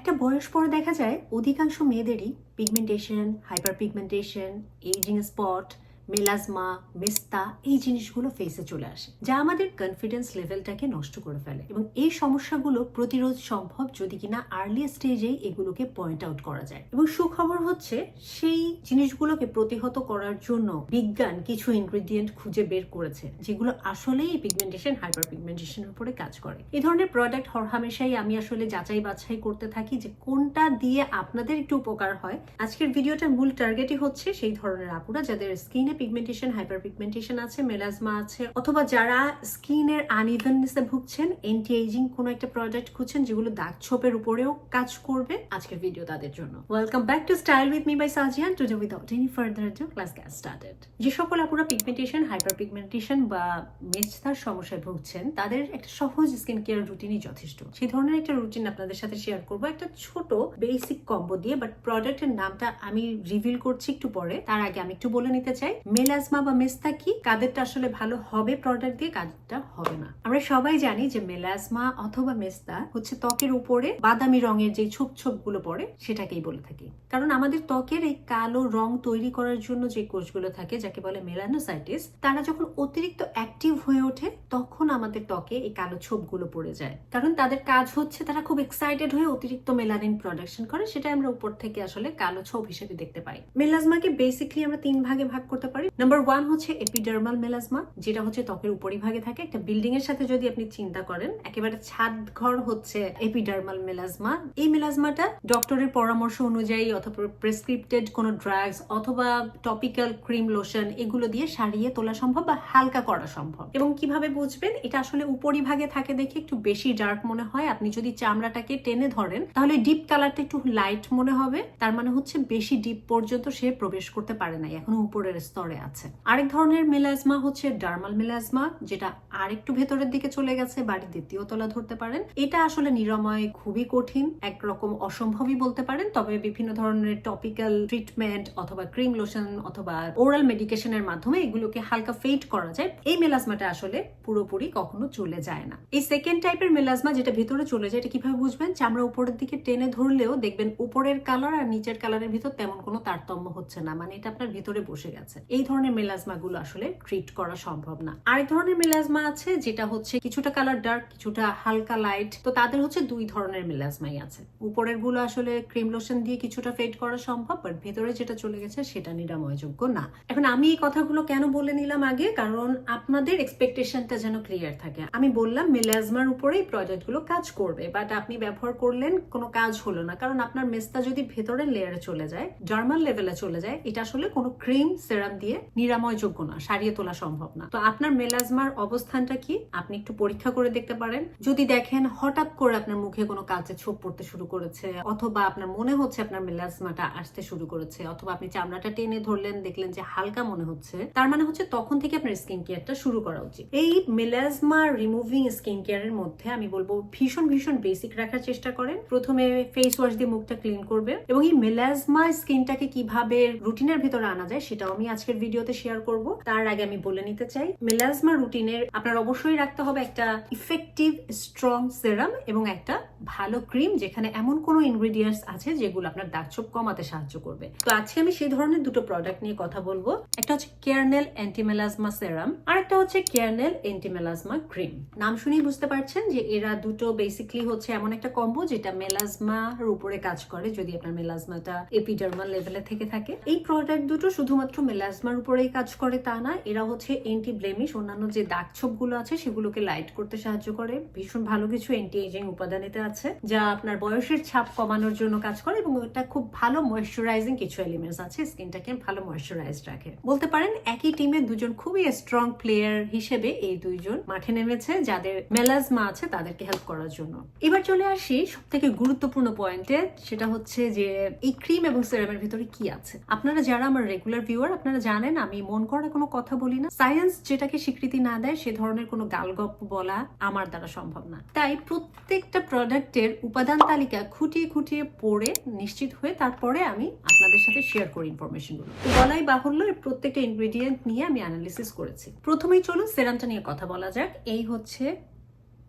একটা বয়স পরে দেখা যায় অধিকাংশ মেয়েদেরই pigmentation hyper pigmentation ageing spot melasma মেস্তা এই জিনিসগুলো ফেসে চলে আসে, যা আমাদের কনফিডেন্স লেভেলটাকে নষ্ট করে ফেলে। এবং এই সমস্যাগুলো প্রতিরোধ সম্ভব যদি কিনা আর্লি স্টেজেই এগুলোকে পয়েন্ট আউট করা যায়। এবং সুখবর হচ্ছে, সেই জিনিসগুলোকে প্রতিহত করার জন্য বিজ্ঞান কিছু ইনগ্রেডিয়েন্ট খুঁজে বের করেছে, যেগুলো আসলেই পিগমেন্টেশন হাইপার পিগমেন্টেশনের উপরে কাজ করে। এই ধরনের প্রোডাক্ট হরহামেশাই আমি আসলে যাচাই বাছাই করতে থাকি যে কোনটা দিয়ে আপনাদের একটু উপকার হয়। আজকের ভিডিওটার মূল টার্গেটই হচ্ছে সেই ধরনের আপুরা যাদের স্কিনে পিগমেন্টেশন হাইপার পিগমেন্টেশন আছে মেলাজমা আছে, অথবা যারা স্কিনের আনইভেননেসে ভুগছেন এন্টি এজিং কোনো একটা প্রোডাক্ট খুঁজছেন যেগুলো দাগ ছোপের উপরেও কাজ করবে। আজকের ভিডিও তাদের জন্য। Welcome back to style with me by Sajian to without any further do class gas started যে সকল আপুরা পিগমেন্টেশন হাইপার পিগমেন্টেশন বা মেচতার সমস্যায় ভুগছেন, তাদের একটা সহজ স্কিন কেয়ার রুটিনই যথেষ্ট। সেই ধরনের একটা রুটিন আপনাদের সাথে শেয়ার করব। একটা ছোট বেসিক কম্বো দিয়ে বাট প্রোডাক্টের নামটা আমি রিভিল করছি একটু পরে। তার আগে আমি একটু বলে নিতে চাই। মেলাজমা বা মেস্তা কি? কাদেরটা আসলে ভালো হবে? প্রোডাক্ট দিয়ে কাদেরটা হবে না। আমরা সবাই জানি যে মেলাজমা অথবা মেস্তা হচ্ছে ত্বকের উপরে বাদামি রঙের যে ছোপ ছোপগুলো পড়ে, সেটাকেই বলে থাকি। কারণ আমাদের ত্বকের এই কালো রং তৈরি করার জন্য যে কোষগুলো থাকে, যাকে বলে মেলানোসাইটিস, তারা যখন অতিরিক্ত অ্যাক্টিভ হয়ে ওঠে, তখন আমাদের ত্বকে এই কালো ছোপগুলো পড়ে যায়। কারণ তাদের কাজ হচ্ছে তারা খুব এক্সাইটেড হয়ে অতিরিক্ত মেলানিন প্রোডাকশন করে সেটা আমরা উপর থেকে আসলে কালো ছোপ হিসেবে দেখতে পাই। মেলাজমাকে বেসিকলি আমরা তিন ভাগে ভাগ করতে পারি। নাম্বার ওয়ান হচ্ছে এপিডার্মাল মেলাজমা যেটা হচ্ছে ত্বকের উপরিভাগে থাকে। একটা বিল্ডিং এর সাথে যদি আপনি চিন্তা করেন, একেবারে ছাদ ঘর হচ্ছে এপিডার্মাল মেলাজমা এই মেলাজমাটা ডক্টরের পরামর্শ অনুযায়ী অথবা প্রেসক্রিপ্টেড কোনো ড্রাগস অথবা টপিক্যাল ক্রিম লোশন এগুলো দিয়ে সারিয়ে তোলা সম্ভব বা হালকা করা সম্ভব। এবং কীভাবে বুঝবেন? এটা আসলে উপরিভাগে থাকে দেখে একটু বেশি ডার্ক মনে হয়। আপনি যদি চামড়াটাকে টেনে ধরেন, তাহলে ডিপ কালারটা একটু লাইট মনে হবে। তার মানে হচ্ছে বেশি ডিপ পর্যন্ত সে প্রবেশ করতে পারে নাই। এখনও উপরের স্তরে আছে। আরেক ধরনের মেলাজমা হচ্ছে ডার্মাল মেলাজমা, যেটা আরেকটু ভেতরের দিকে চলে গেছে, বাড়ির দ্বিতীয় তলা ধরতে পারেন। এটা আসলে নিরাময় খুবই কঠিন, একরকম অসম্ভবই বলতে পারেন, তবে বিভিন্ন ধরনের টপিক্যাল ট্রিটমেন্ট অথবা ক্রিম লোশন অথবা ওরাল মেডিকেশনের মাধ্যমে এগুলোকে হালকা ফেড করা যায়। এই মেলাজমাটা আসলে পুরোপুরি কখনো চলে যায় না। এই সেকেন্ড টাইপের মেলাজমা যেটা ভেতরে চলে যায়, এটা কীভাবে বুঝবেন? চামড়া উপরের দিকে টেনে ধরলেও দেখবেন উপরের কালার আর নিচের কালারের ভিতর তেমন কোনো তারতম্য হচ্ছে না মানে এটা আপনার ভিতরে বসে গেছে। এই ধরনের মেলাজমা গুলো আসলে ট্রিট করা সম্ভব না। আরেক ধরনের মেলাজমা আছে যেটা হচ্ছে কিছুটা কালার ডার্ক কিছুটা হালকা লাইট তো তাদের হচ্ছে দুই ধরনের মেলাজমাই আছে। উপরেরগুলো আসলে ক্রিম লোশন দিয়ে কিছুটা ফেড করা সম্ভব বাট ভেতরে যেটা চলে গেছে সেটা নিরাময়যোগ্য না। এখন আমি এই কথাগুলো কেন বলে নিলাম আগে? কারণ আপনাদের এক্সপেকটেশনটা যেন ক্লিয়ার থাকে। আমি বললাম মেলাজমার উপরেই গুলো কাজ করবে বাট আপনি ব্যবহার করলেন, কোনো কাজ হলো না। কারণ আপনার মেস্তা যদি ভেতরের লেয়ারে চলে যায় জার্মাল লেভেলে চলে যায়, এটা আসলে কোনো ক্রিম সেরাম দিয়ে নিরাময়যোগ্য না, সারিয়ে তোলা সম্ভব না। তো আপনার মেলাজমার অবস্থানটা কি? আপনি একটু পরীক্ষা করে দেখতে পারেন। যদি দেখেন হঠাৎ করে আপনার মুখে কোনো কাজে ছোপ পড়তে শুরু করেছে, অথবা আপনার মনে হচ্ছে আপনার মেলাজমাটা আসতে শুরু করেছে, অথবা আপনি চামড়াটা টেনে ধরলেন, দেখলেন যে হালকা মনে হচ্ছে, তার মানে হচ্ছে তখন থেকে আপনার স্কিন কেয়ারটা শুরু করা উচিত। এই মেলাজমা রিমুভিং স্কিন কেয়ারের মধ্যে আমি বলব ভীষণ ভীষণ বেসিক রাখার চেষ্টা করেন। প্রথমে ফেস ওয়াশ দিয়ে মুখটা ক্লিন করবে এবং এই মেলাজমা স্কিনটাকে কীভাবে রুটিনের ভিতরে আনা যায় সেটাও আমি আজকের ভিডিওতে শেয়ার করব। তার আগে আমি বলে নিতে চাই মেলাজমা রুটিনের আপনার অবশ্যই রাখতে হবে একটা ইফেক্টিভ স্ট্রং সেরাম এবং একটা ভালো ক্রিম যেখানে এমন কোনো ইনগ্রেডিয়েন্টস আছে যেগুলো আপনার দাগছোপ কমাতে সাহায্য করবে। তো আজকে আমি সেই ধরনের দুটো প্রোডাক্ট নিয়ে কথা বলব, একটা হচ্ছে কেয়ারনেল অ্যান্টিমেলাজমা সেরাম আর একটা হচ্ছে কেয়ারনেল অ্যান্টিমেলাজমা ক্রিম নাম শুনেই বুঝতে পারছেন যে এরা দুটো বেসিকলি হচ্ছে এমন একটা কম্বো যেটা মেলাজমার উপরে কাজ করে যদি আপনার মেলাজমাটা এপিডার্মাল লেভেলে থেকে থাকে। এই প্রোডাক্ট দুটো শুধুমাত্র মেলাজমার উপরেই কাজ করে তা না, এরা হচ্ছে এন্টি ব্লেমিশ অন্যান্য যে দাগ ছোপগুলো আছে সেগুলোকে লাইট করতে সাহায্য করে। ভীষণ ভালো কিছু এন্টি এজিং উপাদান এতে আছে, যা আপনার বয়সের ছাপ কমানোর জন্য কাজ করে এবং এটা খুব ভালো ময়শ্চারাইজিং কিছু এলিমেন্টস আছে স্কিনটাকে ভালো ময়শ্চারাইজড রাখে। বলতে পারেন একই টিমে দুজন খুবই স্ট্রং প্লেয়ার হিসেবে এই দুইজন মাঠে নেমেছে, যাদের মেলাজমা আছে তাদেরকে হেল্প করার জন্য। এবার চলে আসি সব থেকে গুরুত্বপূর্ণ পয়েন্টে সেটা হচ্ছে যে এই ক্রিম এবং সেরামের ভিতরে কি আছে। আপনারা যারা আমার রেগুলার ভিউয়ার আপনারা জানেন, আমি মন করা কোনো কথা বলি না। সায়েন্স যেটাকে স্বীকৃতি না দেয়, সে ধরনের কোনো গালগপ্প বলা আমার দ্বারা সম্ভব না। তাই প্রত্যেকটা প্রোডাক্টের উপাদান তালিকা খুঁটিয়ে খুঁটিয়ে পড়ে নিশ্চিত হয়ে তারপরে আমি আপনাদের সাথে শেয়ার করি ইনফরমেশনগুলো তো বলাই বাহুল্য এর প্রত্যেকটা ইনগ্রেডিয়েন্ট নিয়ে আমি অ্যানালিসিস করেছি। প্রথমেই চলুন সেরামটা নিয়ে কথা বলা যাক। এই হচ্ছে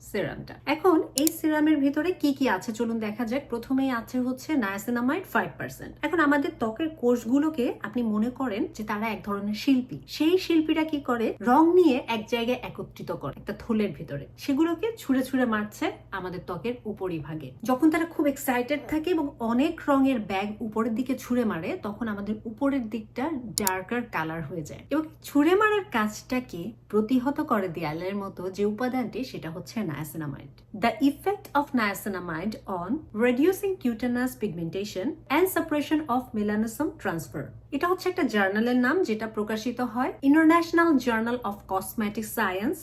সিরামটা। এখন এই সিরামের ভিতরে কি কি আছে? চলুন দেখা যাক। প্রথমেই আছে হচ্ছে নায়াসিনামাইড ফাইভ পার্সেন্ট এখন আমাদের ত্বকের কোষগুলোকে আপনি মনে করেন যে তারা এক ধরনের শিল্পী। সেই শিল্পীরা কি করে? রং নিয়ে এক জায়গায় একত্রিত করে, একটা থলের ভিতরে। সেগুলোকে ছুঁড়ে ছুঁড়ে মারছে আমাদের ত্বকের উপরিভাগে। যখন তারা খুব এক্সাইটেড থাকে এবং অনেক রঙের ব্যাগ উপরের দিকে ছুঁড়ে মারে, তখন আমাদের উপরের দিকটা ডার্কার কালার হয়ে যায়। এবং ছুঁড়ে মারার কাজটাকে প্রতিহত করে দেয়ালের মতো যে উপাদানটি, সেটা হচ্ছে niacinamide. The effect of niacinamide on reducing cutaneous pigmentation and suppression of melanosome transfer. এটা হচ্ছে একটা জার্নালের নাম যেটা প্রকাশিত হয় International Journal of Cosmetic Science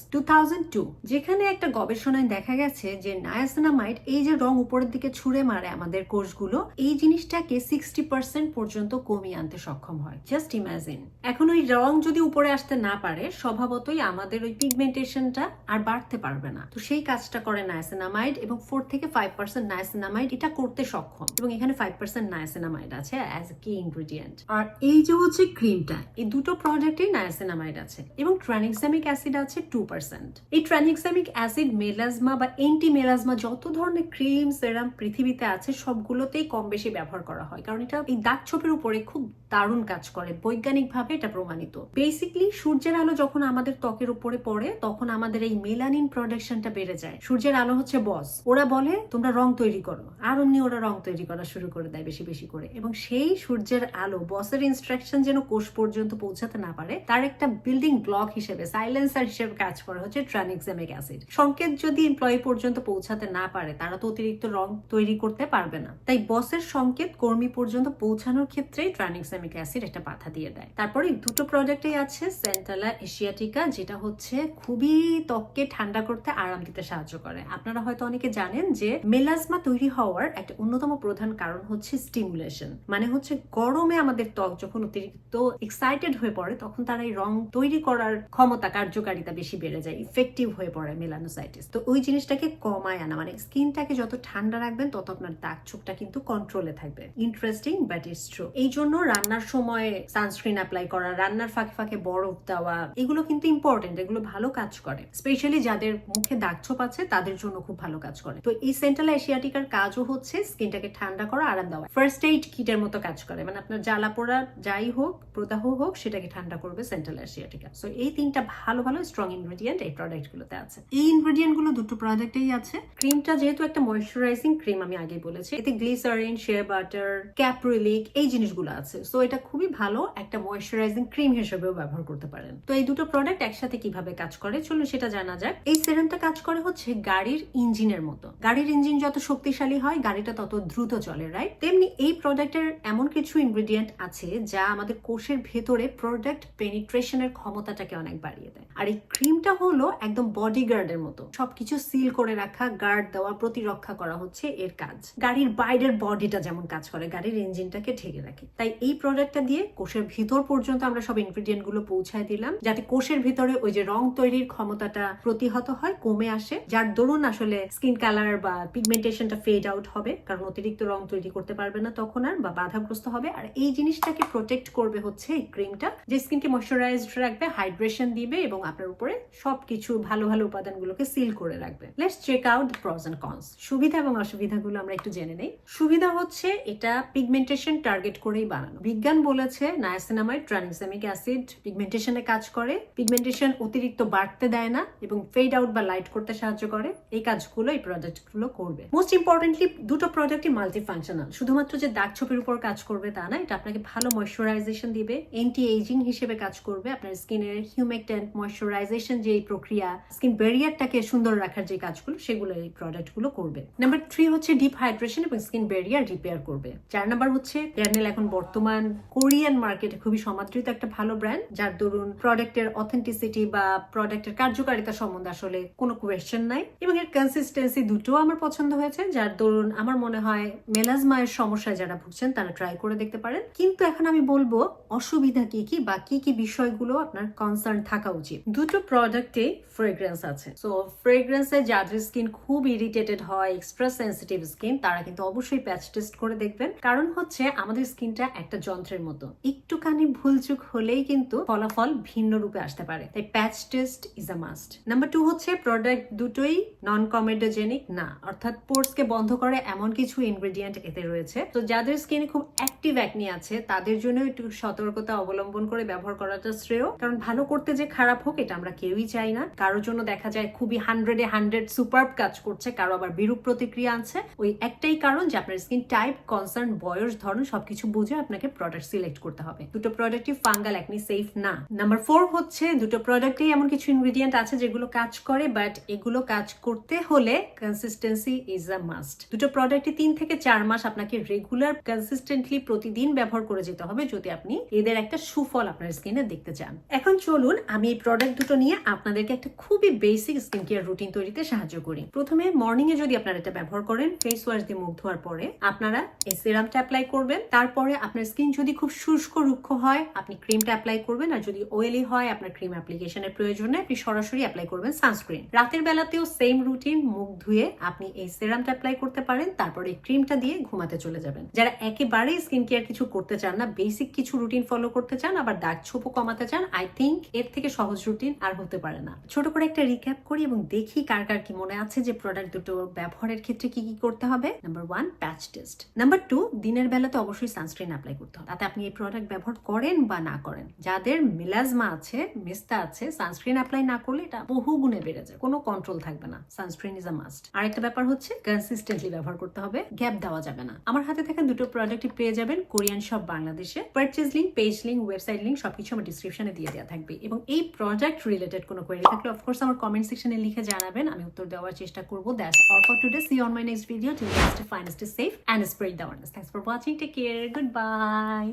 two যেখানে একটা গবেষণায় দেখা গেছে যে নায়াসিনামাইড এই যে রং উপরের দিকে ছুঁড়ে মারে আমাদের কোষগুলো, এই জিনিসটাকে সিক্সটি পার্সেন্ট পর্যন্ত কমিয়ে আনতে সক্ষম হয়। Just imagine. এখন ওই রং যদি উপরে আসতে না পারে, স্বভাবতই আমাদের ওই পিগমেন্টেশনটা আর বাড়তে পারবে না। তো সেই কাজটা করে নায়াসিনামাইড এবং ফোর থেকে ফাইভ পার্সেন্ট নায়াসিনামাইড এটা করতে সক্ষম এবং এখানে ফাইভ পার্সেন্ট নায়াসিনামাইড আছে অ্যাজ কি ইনগ্রিডিয়েন্ট। আর এই যে হচ্ছে ক্রিমটা এই দুটো প্রোডাক্টেই নায়াসিনামাইড আছে এবং ট্রানিক্সামিক অ্যাসিড আছে টু পার্সেন্ট এই ট্রানিক্সামিক অ্যাসিড মেলাজমা বা এন্টি মেলাজমা যত ধরনের ক্রিম সেরাম পৃথিবীতে আছে, সবগুলোতেই কম বেশি ব্যবহার করা হয়। কারণ এটা এই দাগ ছোপের উপরে খুব দারুণ কাজ করে, বৈজ্ঞানিকভাবে এটা প্রমাণিত। বেসিকলি সূর্যের আলো যখন আমাদের ত্বকের উপরে পড়ে, তখন আমাদের এই মেলানিন প্রোডাকশনটা বেড়ে যায়। সূর্যের আলো হচ্ছে বস ওরা বলে, তোমরা রং তৈরি করো। আর অমনি ওরা রং তৈরি করা শুরু করে দেয় বেশি বেশি করে। এবং সেই সূর্যের আলো বসের ইনস্ট্রাকশন যেন কোষ পর্যন্ত পৌঁছাতে না পারে, তার একটা বিল্ডিং ব্লক হিসেবে সাইলেন্সার হিসেবে কাজ করে হচ্ছে ট্রানিক্সামিক অ্যাসিড সংকেত যদি এমপ্লয়ি পর্যন্ত পৌঁছাতে না পারে, তারা তো অতিরিক্ত রং তৈরি করতে পারবে না। তাই বসের সংকেত কর্মী পর্যন্ত পৌঁছানোর ক্ষেত্রে ট্রানিক্সামিক অ্যাসিড একটা বাধা দিয়ে দেয়। তারপরে দুটো প্রোডাক্টই আছে সেন্টালা এশিয়াটিকা যেটা হচ্ছে খুবই ত্বককে ঠান্ডা করতে আরাম দিতে সাহায্য করে। আপনারা হয়তো অনেকে জানেন যে মেলাজমা তৈরি হওয়ার একটা অন্যতম প্রধান কারণ হচ্ছে স্টিমুলেশন মানে হচ্ছে গরমে আমাদের ত্বক যখন অতিরিক্ত এক্সাইটেড হয়ে পড়ে, তখন তারা এই রং তৈরি করার ক্ষমতা, কার্যকারিতা বেশি বেড়ে যায় ইফেক্টিভ হয়ে পড়ে মেলানোসাইটিস তো ওই জিনিসটাকে কমায় আনা মানে স্কিনটাকে যত ঠান্ডা রাখবেন, তত আপনার দাগ ছোপটা কিন্তু কন্ট্রোলে থাকবে। ইন্টারেস্টিং বাট ইটস ট্রু এই জন্য রান্নার সময় সানস্ক্রিন অ্যাপ্লাই করা, রান্নার ফাঁকে ফাঁকে বরফ দেওয়া, এগুলো কিন্তু ইম্পর্টেন্ট এগুলো ভালো কাজ করে। স্পেশালি যাদের মুখে দাগ ছোপ আছে, তাদের জন্য খুব ভালো কাজ করে। তো এই সেন্ট্রাল এশিয়াটিকার কাজও হচ্ছে, স্কিনটাকে ঠান্ডা করা, আরাম দেওয়া। ফার্স্ট এইড কিটের মতো কাজ করে মানে আপনার জ্বালা পোড়া যাই হোক প্রদাহ হোক সেটাকে ঠান্ডা করবে সেন্ট্রাল এশিয়াটিকা সো এই তিনটা ভালো ভালো স্ট্রং ইনগ্রেডিয়েন্ট এই প্রোডাক্ট গুলোতে আছে। এই ইনগ্রেডিয়েন্টগুলো দুটো প্রোডাক্টেই আছে। ক্রিমটা যেহেতু একটা ময়শ্চারাইজিং ক্রিম আমি আগে বলেছি। এতে গ্লিসারিন শেয়ার বাটার ক্যাপ্রিলিক এই জিনিসগুলো আছে। সো এটা খুবই ভালো একটা ময়শ্চারাইজিং ক্রিম হিসেবেও ব্যবহার করতে পারেন। তো এই দুটো প্রোডাক্ট একসাথে কীভাবে কাজ করে? চলুন সেটা জানা যাক। এই সেরামটা কাজ করে হচ্ছে গাড়ির ইঞ্জিনের মতো। গাড়ির ইঞ্জিন যত শক্তিশালী হয় গাড়িটা তত দ্রুত চলে রাইট তেমনি এই প্রোডাক্টের এমন কিছু ইনগ্রেডিয়েন্ট আছে যা আমাদের কোষের ভেতরে প্রোডাক্ট পেনিট্রেশনের ক্ষমতাটাকে অনেক বাড়িয়ে দেয়। আর এই ক্রিমটা হলো একদম বডি গার্ডের মতো। সবকিছু সিল করে রাখা গার্ড দেওয়া, প্রতিরক্ষা করা হচ্ছে এর কাজ। গাড়ির বাইরের বডিটা যেমন কাজ করে, গাড়ির ইঞ্জিনটাকে ঢেকে রাখে। তাই এই প্রোডাক্টটা দিয়ে কোষের ভিতর পর্যন্ত আমরা সব ইনগ্রিডিয়েন্টগুলো পৌঁছায় দিলাম, যাতে কোষের ভিতরে ওই যে রং তৈরির ক্ষমতাটা প্রতিহত হয়, কমে আসে। যার দরুন আসলে স্কিন কালার বা পিগমেন্টেশনটা ফেড আউট হবে, কারণ অতিরিক্ত রং তৈরি করতে পারবে না তখন আর, বা বাধাগ্রস্ত হবে। আর এই জিনিসটাকে প্রোটেক্ট করবে হচ্ছে এই ক্রিমটা যে স্কিনকে ময়শ্চারাইজড রাখবে হাইড্রেশন দিবে এবং আপনার উপরে সবকিছু ভালো ভালো উপাদানগুলোকে সিল করে রাখবে। Let's check out pros and cons সুবিধা এবং অসুবিধাগুলো আমরা একটু জেনে নেই। সুবিধা হচ্ছে এটা পিগমেন্টেশন টার্গেট করেই বানানো। বিজ্ঞান বলেছে নায়াসিনামাইড ট্রানিক্সামিক অ্যাসিড পিগমেন্টেশনে কাজ করে। পিগমেন্টেশন অতিরিক্ত বাড়তে দেয় না এবং ফেড আউট বা লাইট করতে সাহায্য করে। এই কাজগুলো, এই প্রোডাক্টগুলো করবে। মোস্ট ইম্পর্টেন্টলি দুটো প্রোডাক্টই মাল্টি ফাংশনাল শুধুমাত্র যে দাগ ছোপের উপর কাজ করবে তা না, এটা আপনাকে ভালো ময়শ্চারাইজেশন দিবে। এন্টি এজিং হিসেবে কাজ করবে। আপনার স্কিনের হিউমেকটেন্ট ময়শ্চারাইজেশন যে প্রক্রিয়া স্কিন ব্যারিয়ারটাকে সুন্দর রাখার যে কাজগুলো, সেগুলো এই প্রোডাক্টগুলো করবে। নাম্বার থ্রি হচ্ছে ডিপ হাইড্রেশন এবং স্কিন ব্যারিয়ার রিপেয়ার করবে। চার নাম্বার হচ্ছে ড্যানেল এখন বর্তমান কোরিয়ান মার্কেটে খুবই সমাদৃত একটা ভালো ব্র্যান্ড যার দরুন প্রোডাক্টের অথেন্টিসিটি বা প্রোডাক্টের কার্যকারিতা সম্বন্ধে আসলে কোনো কোয়েশ্চেন নাই। এবং এর কনসিস্টেন্সি দুটো আমার পছন্দ হয়েছে, যার দরুন আমার মনে হয় মেলাজমায়ের সমস্যায় যারা ভুগছেন, তারা ট্রাই করে দেখতে পারেন। কিন্তু এখন এখন আমি বলব অসুবিধা কি কি বা কি কি বিষয়গুলো আপনার কনসার্ন থাকা উচিত। দুটো প্রোডাক্টে ফ্রেগ্রেন্স আছে। সো ফ্রেগ্রেন্সে যাদের স্কিন খুব ইরিটেটেড হয় এক্সট্রা সেন্সিটিভ স্কিন তারা কিন্তু অবশ্যই প্যাচ টেস্ট করে দেখবেন। কারণ হচ্ছে আমাদের স্কিনটা একটা যন্ত্রের মতো। একটুখানি ভুলচুক হলেই কিন্তু ফলাফল ভিন্ন রূপে আসতে পারে। তাই patch test is a must number two হচ্ছে প্রোডাক্ট দুটোই নন কমেডোজেনিক না। অর্থাৎ পোর্সকে বন্ধ করে এমন কিছু ইনগ্রেডিয়েন্ট এতে রয়েছে। তো যাদের স্কিনে খুব অ্যাক্টিভ অ্যাকনি আছে, তাদের জন্য একটু সতর্কতা অবলম্বন করে ব্যবহার করাটা শ্রেয়। কারণ ভালো করতে যে খারাপ হোক, এটা আমরা কেউই চাই না। কারোর জন্য দেখা যায় খুবই হান্ড্রেডে হান্ড্রেড সুপার কাজ করছে, কারও আবার বিরূপ প্রতিক্রিয়া আছে ওই একটাই কারণ যে আপনার স্কিন টাইপ কনসার্ন বয়স, ধরন সবকিছু বুঝে আপনাকে প্রোডাক্ট সিলেক্ট করতে হবে। দুটো প্রোডাক্টই ফাঙ্গাল একনি সেফ না। নাম্বার ফোর হচ্ছে, দুটো প্রোডাক্টেই এমন কিছু ইনগ্রেডিয়েন্ট আছে যেগুলো কাজ করে বাট এগুলো কাজ করতে হলে কনসিস্টেন্সি ইজ আ মাস্ট দুটো প্রোডাক্টই তিন থেকে চার মাস আপনাকে রেগুলার কনসিস্টেন্টলি প্রতিদিন ব্যবহার করে যেতে হবে যদি আপনি এদের একটা সুফল আপনার স্কিনে দেখতে চান। এখন চলুন আমি এই প্রোডাক্ট দুটো নিয়ে আপনাদেরকে একটা খুবই বেসিক স্কিন কেয়ার রুটিন তৈরিতে সাহায্য করি। প্রথমে মর্নিং এ যদি আপনারা এটা ব্যবহার করেন ফেস ওয়াশ দিয়ে মুখ ধোয়ার পরে আপনারা এই সিরামটা অ্যাপ্লাই করবেন। তারপরে আপনার স্কিন যদি খুব শুষ্ক, রুক্ষ হয়, আপনি ক্রিমটা অ্যাপ্লাই করবেন। আর যদি অয়েলি হয়, আপনার ক্রিম অ্যাপ্লিকেশনের প্রয়োজনে আপনি সরাসরি অ্যাপ্লাই করবেন সানস্ক্রিন রাতের বেলাতেও সেম রুটিন মুখ ধুয়ে আপনি এই সিরামটা অ্যাপ্লাই করতে পারেন। তারপরে ক্রিমটা দিয়ে ঘুমাতে চলে যাবেন। যারা একেবারেই স্কিন কেয়ার কিছু করতে চান না বেসিক কিছু রুটিন ফলো করতে চান, আবার দাগ ছোপও কমাতে চান আই থিঙ্ক এর থেকে সহজ রুটিন আর হতে পারে না। ছোট করে একটা রিক্যাপ করি এবং দেখি কার কার কি মনে আছে যে প্রোডাক্ট দুটো ব্যবহারের ক্ষেত্রে কি কি করতে হবে। Number one patch test number two দিনের বেলাতে অবশ্যই সানস্ক্রিন অ্যাপ্লাই করতে হবে। তাতে আপনি এই প্রোডাক্ট ব্যবহার করেন বা না করেন। যাদের মিলাজমা আছে মেস্তা আছে সানস্ক্রিন অ্যাপ্লাই না করলে এটা বহু গুণে বেড়ে যায়। কোনো কন্ট্রোল থাকবে না। সানস্ক্রিন ইজ আ মাস্ট আরেকটা ব্যাপার হচ্ছে কনসিস্টেন্টলি ব্যবহার করতে হবে। গ্যাপ দেওয়া যাবে না। আমার হাতে থাকা দুটো প্রোডাক্টই পেয়ে যাবেন। কোরিয়ান শপ বাংলাদেশে purchase link page link website link সবকিছু আমার ডিসক্রিপশনে দিয়ে দেওয়া থাকবে। এবং এই প্রোডাক্ট রিলেটেড কোনো কোয়েরি থাকলে অফকোর্স আমার কমেন্ট সেকশনে লিখে জানাবেন, আমি উত্তর দেওয়ার চেষ্টা করব। That's all for today see on my next video till next fine safe and spread the oneness thanks for watching take care goodbye